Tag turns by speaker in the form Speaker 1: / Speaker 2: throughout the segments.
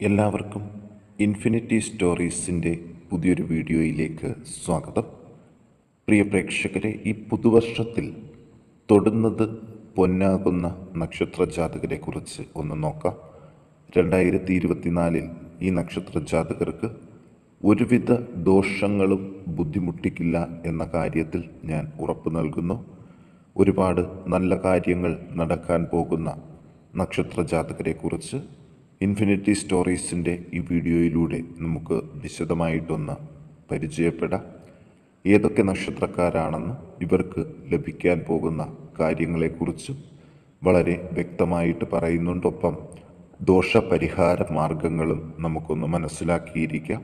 Speaker 1: എല്ലാവർക്കും ഇൻഫിനിറ്റി സ്റ്റോറീസിന്റെ പുതിയൊരു വീഡിയോയിലേക്ക് സ്വാഗതം. പ്രിയ പ്രേക്ഷകരെ ഈ പുതുവർഷത്തിൽ തൊടുന്നത് പൊന്നാകുന്ന നക്ഷത്ര ജാതകരെക്കുറിച്ച് ഒന്ന് നോക്കാം. രണ്ടായിരത്തി ഇരുപത്തിനാലിൽ ഈ നക്ഷത്ര ജാതകർക്ക് ഒരുവിധ ദോഷങ്ങളും ബുദ്ധിമുട്ടിക്കില്ല എന്ന കാര്യത്തിൽ ഞാൻ ഉറപ്പ് നൽകുന്നു. ഒരുപാട് നല്ല കാര്യങ്ങൾ നടക്കാൻ പോകുന്ന നക്ഷത്ര ജാതകരെക്കുറിച്ച് ഇൻഫിനിറ്റി സ്റ്റോറീസിന്റെ ഈ വീഡിയോയിലൂടെ നമുക്ക് വിശദമായിട്ടൊന്ന് പരിചയപ്പെടാം. ഏതൊക്കെ നക്ഷത്രക്കാരാണെന്ന് ഇവർക്ക് ലഭിക്കാൻ പോകുന്ന കാര്യങ്ങളെക്കുറിച്ചും വളരെ വ്യക്തമായിട്ട് പറയുന്നുണ്ടൊപ്പം ദോഷപരിഹാര മാർഗങ്ങളും നമുക്കൊന്ന് മനസ്സിലാക്കിയിരിക്കാം.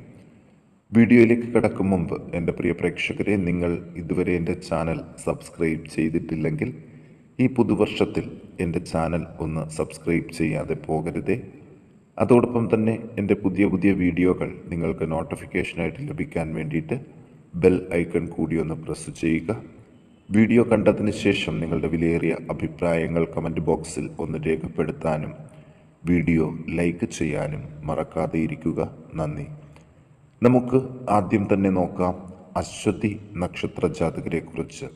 Speaker 1: വീഡിയോയിലേക്ക് കിടക്കും മുമ്പ് എന്റെ പ്രിയ പ്രേക്ഷകരെ നിങ്ങൾ ഇതുവരെ എന്റെ ചാനൽ സബ്സ്ക്രൈബ് ചെയ്തിട്ടില്ലെങ്കിൽ ഈ പുതുവർഷത്തിൽ എന്റെ ചാനൽ ഒന്ന് സബ്സ്ക്രൈബ് ചെയ്യാതെ പോകരുതേ. അതോടൊപ്പം തന്നെ എന്റെ പുതിയ പുതിയ വീഡിയോകൾ നിങ്ങൾക്ക് നോട്ടിഫിക്കേഷനായിട്ട് ലഭിക്കാൻ വേണ്ടിയിട്ട് ബെൽ ഐക്കൺ കൂടി ഒന്ന് പ്രസ് ചെയ്യുക. വീഡിയോ കണ്ടതിന് ശേഷം നിങ്ങളുടെ വിലയേറിയ അഭിപ്രായങ്ങൾ കമന്റ് ബോക്സിൽ ഒന്ന് രേഖപ്പെടുത്താനും വീഡിയോ ലൈക്ക് ചെയ്യാനും മറക്കാതെ ഇരിക്കുക. നന്ദി. നമുക്ക് ആദ്യം തന്നെ നോക്കാം അശ്വതി നക്ഷത്ര ജാതകരെക്കുറിച്ച്.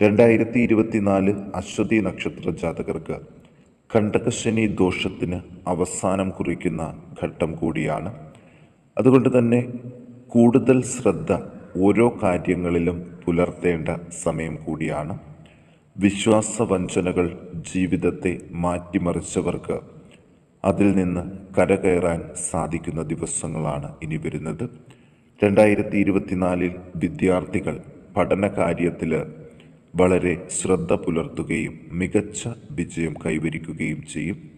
Speaker 1: രണ്ടായിരത്തി ഇരുപത്തിനാല് അശ്വതി നക്ഷത്ര ജാതകർക്ക് കണ്ടകശനി ദോഷത്തിന് അവസാനം കുറിക്കുന്ന ഘട്ടം കൂടിയാണ്. അതുകൊണ്ട് തന്നെ കൂടുതൽ ശ്രദ്ധ ഓരോ കാര്യങ്ങളിലും പുലർത്തേണ്ട സമയം കൂടിയാണ്. വിശ്വാസ വഞ്ചനകൾ ജീവിതത്തെ മാറ്റിമറിച്ചവർക്ക് അതിൽ നിന്ന് കരകയറാൻ സാധിക്കുന്ന ദിവസങ്ങളാണ് ഇനി വരുന്നത്. രണ്ടായിരത്തി ഇരുപത്തിനാലിൽ വിദ്യാർത്ഥികൾ പഠന കാര്യത്തിൽ വളരെ ശ്രദ്ധ പുലർത്തുകയും മികച്ച വിജയം കൈവരിക്കുകയും ചെയ്യും.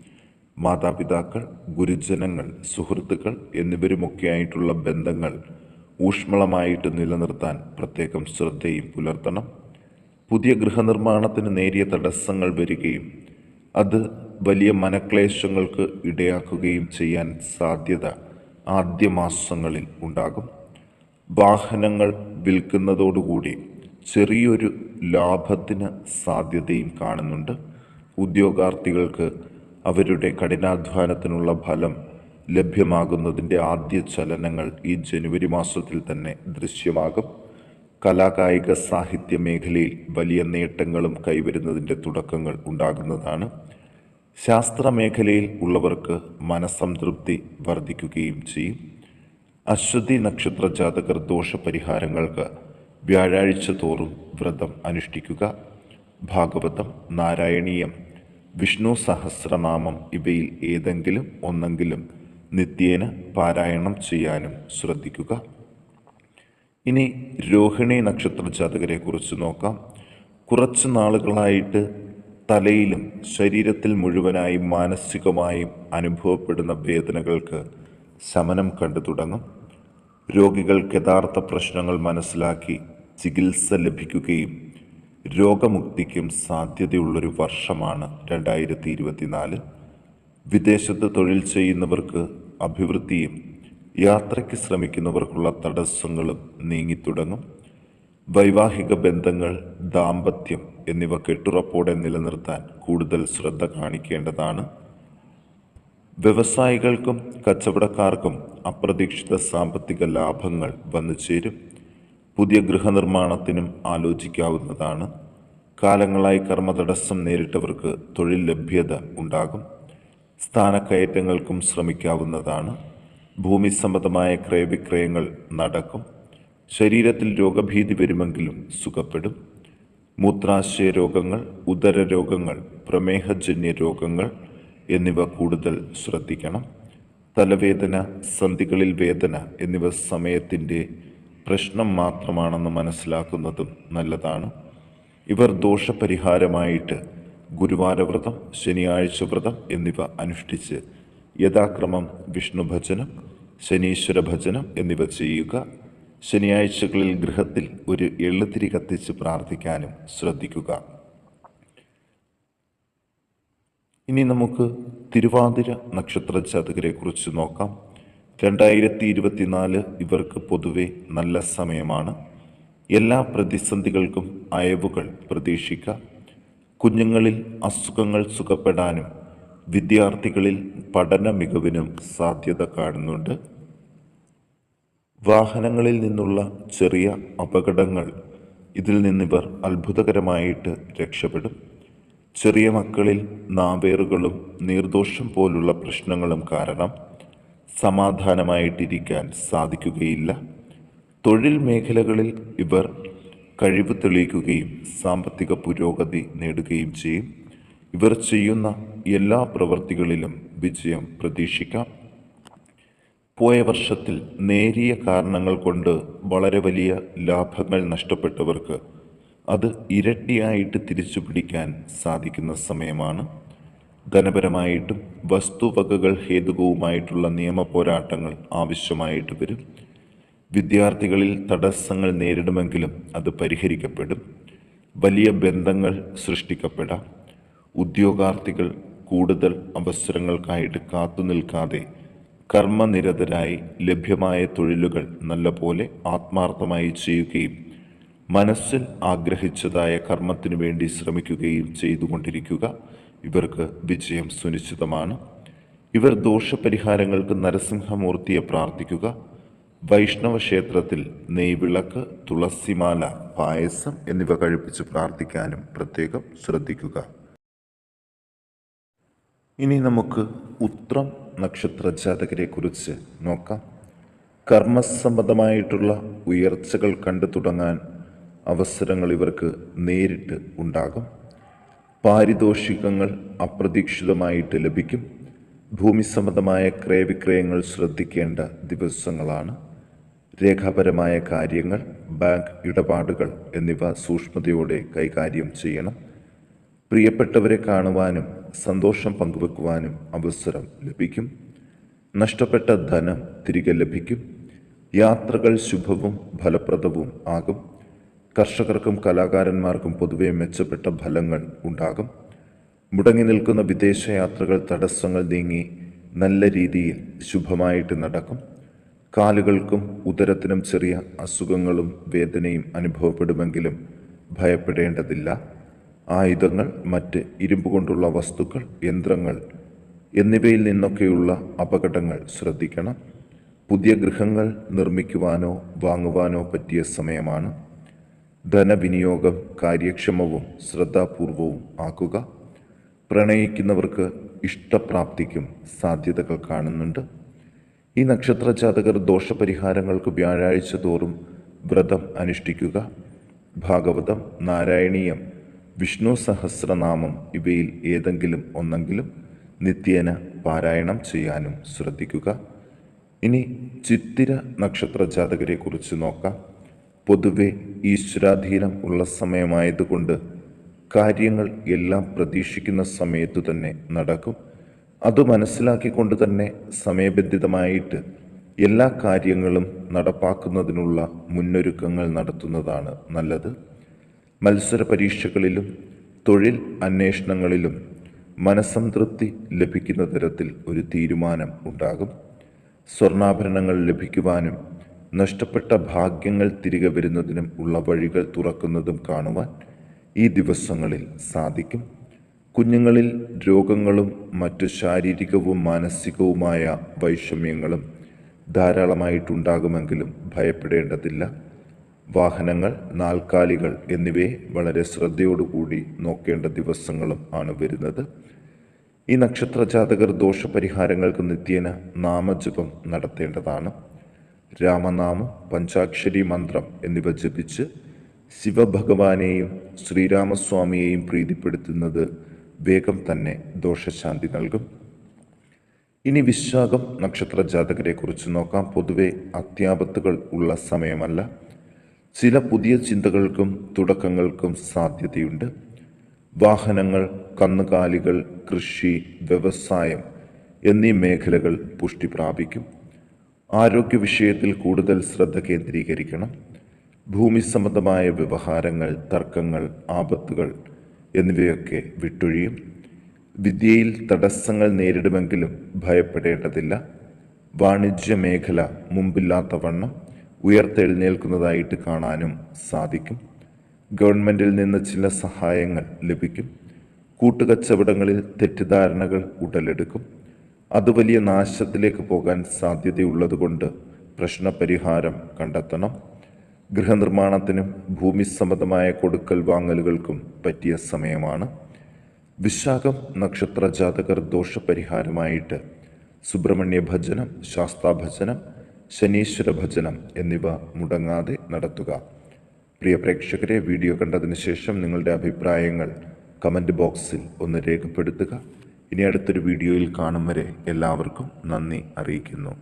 Speaker 1: മാതാപിതാക്കൾ ഗുരുജനങ്ങൾ സുഹൃത്തുക്കൾ എന്നിവരുമൊക്കെയായിട്ടുള്ള ബന്ധങ്ങൾ ഊഷ്മളമായിട്ട് നിലനിർത്താൻ പ്രത്യേകം ശ്രദ്ധയും പുലർത്തണം. പുതിയ ഗൃഹനിർമ്മാണത്തിന് നേരിയ തടസ്സങ്ങൾ വരികയും അത് വലിയ മനക്ലേശങ്ങൾക്ക് ഇടയാക്കുകയും ചെയ്യാൻ സാധ്യത ആദ്യ മാസങ്ങളിൽ ഉണ്ടാകും. വാഹനങ്ങൾ വിൽക്കുന്നതോടുകൂടി ചെറിയൊരു ലാഭത്തിന് സാധ്യതയും കാണുന്നുണ്ട്. ഉദ്യോഗാർത്ഥികൾക്ക് അവരുടെ കഠിനാധ്വാനത്തിനുള്ള ഫലം ലഭ്യമാകുന്നതിന്റെ ആദ്യ ചലനങ്ങൾ ഈ ജനുവരി മാസത്തിൽ തന്നെ ദൃശ്യമാകും. കലാകായിക സാഹിത്യ മേഖലയിൽ വലിയ നേട്ടങ്ങളും കൈവരുന്നതിന്റെ തുടക്കങ്ങൾ ഉണ്ടാകുന്നതാണ്. ശാസ്ത്ര മേഖലയിൽ ഉള്ളവർക്ക് മനസ്സംതൃപ്തി വർദ്ധിക്കുകയും ചെയ്യും. അശ്വതി നക്ഷത്ര ജാതകർ ദോഷപരിഹാരങ്ങൾക്ക് വ്യാഴാഴ്ച തോറും വ്രതം അനുഷ്ഠിക്കുക. ഭാഗവതം നാരായണീയം വിഷ്ണു സഹസ്രനാമം ഇവയിൽ ഏതെങ്കിലും ഒന്നെങ്കിലും നിത്യേന പാരായണം ചെയ്യാനും ശ്രദ്ധിക്കുക. ഇനി രോഹിണി നക്ഷത്ര ജാതകരെ കുറിച്ച് നോക്കാം. കുറച്ച് നാളുകളായിട്ട് തലയിലും ശരീരത്തിൽ മുഴുവനായും മാനസികമായും അനുഭവപ്പെടുന്ന വേദനകൾക്ക് ശമനം കണ്ടു തുടങ്ങും. രോഗികൾക്ക് യഥാർത്ഥ പ്രശ്നങ്ങൾ മനസ്സിലാക്കി ചികിത്സ ലഭിക്കുകയും രോഗമുക്തിക്കും സാധ്യതയുള്ളൊരു വർഷമാണ് രണ്ടായിരത്തി ഇരുപത്തിനാല് വിദേശത്ത് തൊഴിൽ ചെയ്യുന്നവർക്ക് അഭിവൃദ്ധിയും യാത്രയ്ക്ക് ശ്രമിക്കുന്നവർക്കുള്ള തടസ്സങ്ങളും നീങ്ങിത്തുടങ്ങും. വൈവാഹിക ബന്ധങ്ങൾ ദാമ്പത്യം എന്നിവ കെട്ടുറപ്പോടെ നിലനിർത്താൻ കൂടുതൽ ശ്രദ്ധ കാണിക്കേണ്ടതാണ്. വ്യവസായികൾക്കും കച്ചവടക്കാർക്കും അപ്രതീക്ഷിത സാമ്പത്തിക ലാഭങ്ങൾ വന്നു ചേരും. പുതിയ ഗൃഹനിർമ്മാണത്തിനും ആലോചിക്കാവുന്നതാണ്. കാലങ്ങളായി കർമ്മതടസ്സം നേരിട്ടവർക്ക് തൊഴിൽ ലഭ്യത ഉണ്ടാകും. സ്ഥാനക്കയറ്റങ്ങൾക്കും ശ്രമിക്കാവുന്നതാണ്. ഭൂമി സംബന്ധമായ ക്രയവിക്രയങ്ങൾ നടക്കും. ശരീരത്തിൽ രോഗഭീതി വരുമെങ്കിലും സുഖപ്പെടും. മൂത്രാശയ രോഗങ്ങൾ ഉദര രോഗങ്ങൾ പ്രമേഹജന്യ രോഗങ്ങൾ എന്നിവ കൂടുതൽ ശ്രദ്ധിക്കണം. തലവേദന സന്ധികളിൽ വേദന എന്നിവ സമയത്തിന്റെ പ്രശ്നം മാത്രമാണെന്ന് മനസ്സിലാക്കുന്നതും നല്ലതാണ്. ഇവർ ദോഷപരിഹാരമായിട്ട് ഗുരുവാരവ്രതം ശനിയാഴ്ച വ്രതം എന്നിവ അനുഷ്ഠിച്ച് യഥാക്രമം വിഷ്ണു ഭജനം ശനീശ്വര ഭജനം എന്നിവ ചെയ്യുക. ശനിയാഴ്ചകളിൽ ഗൃഹത്തിൽ ഒരു എള്ളുതിരി കത്തിച്ച് പ്രാർത്ഥിക്കാനും ശ്രദ്ധിക്കുക. ഇനി നമുക്ക് തിരുവാതിര നക്ഷത്ര ജാതകരെക്കുറിച്ച് നോക്കാം. രണ്ടായിരത്തി ഇരുപത്തിനാല് ഇവർക്ക് പൊതുവെ നല്ല സമയമാണ്. എല്ലാ പ്രതിസന്ധികൾക്കും അയവുകൾ പ്രതീക്ഷിക്കാം. കുഞ്ഞുങ്ങളിൽ അസുഖങ്ങൾ സുഖപ്പെടാനും വിദ്യാർത്ഥികളിൽ പഠന മികവിനും സാധ്യത കാണുന്നുണ്ട്. വാഹനങ്ങളിൽ നിന്നുള്ള ചെറിയ അപകടങ്ങൾ ഇതിൽ നിന്നിവർ അത്ഭുതകരമായിട്ട് രക്ഷപ്പെടും. ചെറിയ മക്കളിൽ നാവേറുകളും നീർദോഷം പോലുള്ള പ്രശ്നങ്ങളും കാരണം സമാധാനമായിട്ടിരിക്കാൻ സാധിക്കുകയില്ല. തൊഴിൽ മേഖലകളിൽ ഇവർ കഴിവ് തെളിയിക്കുകയും സാമ്പത്തിക പുരോഗതി നേടുകയും ചെയ്യും. ഇവർ ചെയ്യുന്ന എല്ലാ പ്രവൃത്തികളിലും വിജയം പ്രതീക്ഷിക്കാം. പോയ വർഷത്തിൽ നേരിയ കാരണങ്ങൾ കൊണ്ട് വളരെ വലിയ ലാഭങ്ങൾ നഷ്ടപ്പെട്ടവർക്ക് അത് ഇരട്ടിയായിട്ട് തിരിച്ചു പിടിക്കാൻ സാധിക്കുന്ന സമയമാണ്. ധനപരമായിട്ടും വസ്തുവകകൾ ഹേതുകവുമായിട്ടുള്ള നിയമ പോരാട്ടങ്ങൾ ആവശ്യമായിട്ട് വരും. വിദ്യാർത്ഥികളിൽ തടസ്സങ്ങൾ നേരിടുമെങ്കിലും അത് പരിഹരിക്കപ്പെടും. വലിയ ബന്ധങ്ങൾ സൃഷ്ടിക്കപ്പെടാം. ഉദ്യോഗാർത്ഥികൾ കൂടുതൽ അവസരങ്ങൾക്കായിട്ട് കാത്തു നിൽക്കാതെ കർമ്മനിരതരായി ലഭ്യമായ തൊഴിലുകൾ നല്ലപോലെ ആത്മാർത്ഥമായി ചെയ്യുകയും മനസ്സിൽ ആഗ്രഹിച്ചതായ കർമ്മത്തിനു വേണ്ടി ശ്രമിക്കുകയും ചെയ്തുകൊണ്ടിരിക്കുക. ഇവർക്ക് വിജയം സുനിശ്ചിതമാണ്. ഇവർ ദോഷപരിഹാരങ്ങൾക്ക് നരസിംഹമൂർത്തിയെ പ്രാർത്ഥിക്കുക. വൈഷ്ണവ ക്ഷേത്രത്തിൽ നെയ്വിളക്ക് തുളസിമാല പായസം എന്നിവ കഴിപ്പിച്ച് പ്രാർത്ഥിക്കാനും പ്രത്യേകം ശ്രദ്ധിക്കുക. ഇനി നമുക്ക് ഉത്രം നക്ഷത്ര ജാതകരെ കുറിച്ച് നോക്കാം. കർമ്മസംബന്ധമായിട്ടുള്ള ഉയർച്ചകൾ കണ്ടു തുടങ്ങാൻ അവസരങ്ങൾ ഇവർക്ക് നേരിട്ട് ഉണ്ടാകും. പാരിതോഷികങ്ങൾ അപ്രതീക്ഷിതമായിട്ട് ലഭിക്കും. ഭൂമി സംബന്ധമായ ക്രയവിക്രയങ്ങൾ ശ്രദ്ധിക്കേണ്ട ദിവസങ്ങളാണ്. രേഖാപരമായ കാര്യങ്ങൾ ബാങ്ക് ഇടപാടുകൾ എന്നിവ സൂക്ഷ്മതയോടെ കൈകാര്യം ചെയ്യണം. പ്രിയപ്പെട്ടവരെ കാണുവാനും സന്തോഷം പങ്കുവെക്കുവാനും അവസരം ലഭിക്കും. നഷ്ടപ്പെട്ട ധനം തിരികെ ലഭിക്കും. യാത്രകൾ ശുഭവും ഫലപ്രദവും ആകും. കർഷകർക്കും കലാകാരന്മാർക്കും പൊതുവെ മെച്ചപ്പെട്ട ഫലങ്ങൾ ഉണ്ടാകും. മുടങ്ങി നിൽക്കുന്ന വിദേശയാത്രകൾ തടസ്സങ്ങൾ നീങ്ങി നല്ല രീതിയിൽ ശുഭമായിട്ട് നടക്കും. കാലുകൾക്കും ഉദരത്തിനും ചെറിയ അസുഖങ്ങളും വേദനയും അനുഭവപ്പെടുമെങ്കിലും ഭയപ്പെടേണ്ടതില്ല. ആയുധങ്ങൾ മറ്റ് ഇരുമ്പ് കൊണ്ടുള്ള വസ്തുക്കൾ യന്ത്രങ്ങൾ എന്നിവയിൽ നിന്നൊക്കെയുള്ള അപകടങ്ങൾ ശ്രദ്ധിക്കണം. പുതിയ ഗൃഹങ്ങൾ നിർമ്മിക്കുവാനോ വാങ്ങുവാനോ പറ്റിയ സമയമാണ്. ധനവിനിയോഗം കാര്യക്ഷമവും ശ്രദ്ധാപൂർവവും ആക്കുക. പ്രണയിക്കുന്നവർക്ക് ഇഷ്ടപ്രാപ്തിക്കും സാധ്യതകൾ കാണുന്നുണ്ട്. ഈ നക്ഷത്ര ജാതകർ ദോഷപരിഹാരങ്ങൾക്ക് വ്യാഴാഴ്ച തോറും വ്രതം അനുഷ്ഠിക്കുക. ഭാഗവതം നാരായണീയം വിഷ്ണു സഹസ്രനാമം ഇവയിൽ ഏതെങ്കിലും ഒന്നെങ്കിലും നിത്യേന പാരായണം ചെയ്യാനും ശ്രദ്ധിക്കുക. ഇനി ചിത്തിര നക്ഷത്ര ജാതകരെ കുറിച്ച് നോക്കാം. പൊതുവെ ഈശ്വരാധീനം ഉള്ള സമയമായതുകൊണ്ട് കാര്യങ്ങൾ എല്ലാം പ്രതീക്ഷിക്കുന്ന സമയത്തു തന്നെ നടക്കും. അത് മനസ്സിലാക്കിക്കൊണ്ട് തന്നെ സമയബന്ധിതമായിട്ട് എല്ലാ കാര്യങ്ങളും നടപ്പാക്കുന്നതിനുള്ള മുന്നൊരുക്കങ്ങൾ നടത്തുന്നതാണ് നല്ലത്. മത്സര പരീക്ഷകളിലും തൊഴിൽ അന്വേഷണങ്ങളിലും മനസംതൃപ്തി ലഭിക്കുന്ന തരത്തിൽ ഒരു തീരുമാനം ഉണ്ടാകും. സ്വർണാഭരണങ്ങൾ ലഭിക്കുവാനും നഷ്ടപ്പെട്ട ഭാഗ്യങ്ങൾ തിരികെ വരുന്നതിനും ഉള്ള വഴികൾ തുറക്കുന്നതും കാണുവാൻ ഈ ദിവസങ്ങളിൽ സാധിക്കും. കുഞ്ഞുങ്ങളിൽ രോഗങ്ങളും മറ്റു ശാരീരികവും മാനസികവുമായ വൈഷമ്യങ്ങളും ധാരാളമായിട്ടുണ്ടാകുമെങ്കിലും ഭയപ്പെടേണ്ടതില്ല. വാഹനങ്ങൾ നാൽക്കാലികൾ എന്നിവയെ വളരെ ശ്രദ്ധയോടുകൂടി നോക്കേണ്ട ദിവസങ്ങളും ആണ് വരുന്നത്. ഈ നക്ഷത്ര ജാതകർ ദോഷപരിഹാരങ്ങൾക്ക് നിത്യേന നാമജപം നടത്തേണ്ടതാണ്. രാമനാമം പഞ്ചാക്ഷരി മന്ത്രം എന്നിവ ജപിച്ച് ശിവഭഗവാനെയും ശ്രീരാമസ്വാമിയെയും പ്രീതിപ്പെടുത്തുന്നത് വേഗം തന്നെ ദോഷശാന്തി നൽകും. ഇനി വിശാഖം നക്ഷത്ര ജാതകരെ കുറിച്ച് നോക്കാം. പൊതുവെ അത്യാപത്തുകൾ ഉള്ള സമയമല്ല. ചില പുതിയ ചിന്തകൾക്കും തുടക്കങ്ങൾക്കും സാധ്യതയുണ്ട്. വാഹനങ്ങൾ കന്നുകാലികൾ കൃഷി വ്യവസായം എന്നീ മേഖലകൾ പുഷ്ടി പ്രാപിക്കും. ആരോഗ്യ വിഷയത്തിൽ കൂടുതൽ ശ്രദ്ധ കേന്ദ്രീകരിക്കണം. ഭൂമി സംബന്ധമായ വ്യവഹാരങ്ങൾ തർക്കങ്ങൾ ആപത്തുകൾ എന്നിവയൊക്കെ വിട്ടൊഴിയും. വിദ്യയിൽ തടസ്സങ്ങൾ നേരിടുമെങ്കിലും ഭയപ്പെടേണ്ടതില്ല. വാണിജ്യ മേഖല മുമ്പില്ലാത്ത വണ്ണം ഉയർത്തെഴുന്നേൽക്കുന്നതായിട്ട് കാണാനും സാധിക്കും. ഗവൺമെന്റിൽ നിന്ന് ചില സഹായങ്ങൾ ലഭിക്കും. കൂട്ടുകച്ചവടങ്ങളിൽ തെറ്റിദ്ധാരണകൾ ഉടലെടുക്കും. അത് വലിയ നാശത്തിലേക്ക് പോകാൻ സാധ്യതയുള്ളതുകൊണ്ട് പ്രശ്നപരിഹാരം കണ്ടെത്തണം. ഗൃഹനിർമ്മാണത്തിനും ഭൂമി സംബന്ധമായ കൊടുക്കൽ വാങ്ങലുകൾക്കും പറ്റിയ സമയമാണ്. വിശാഖം നക്ഷത്ര ജാതകർ ദോഷപരിഹാരമായിട്ട് സുബ്രഹ്മണ്യ ഭജനം ശാസ്താഭജനം ശനീശ്വര ഭജനം എന്നിവ മുടങ്ങാതെ നടത്തുക. പ്രിയ പ്രേക്ഷകരെ വീഡിയോ കണ്ടതിന് ശേഷം നിങ്ങളുടെ അഭിപ്രായങ്ങൾ കമന്റ് ബോക്സിൽ ഒന്ന് രേഖപ്പെടുത്തുക. ഇനി അടുത്തൊരു വീഡിയോയിൽ കാണും വരെ എല്ലാവർക്കും നന്ദി അറിയിക്കുന്നു.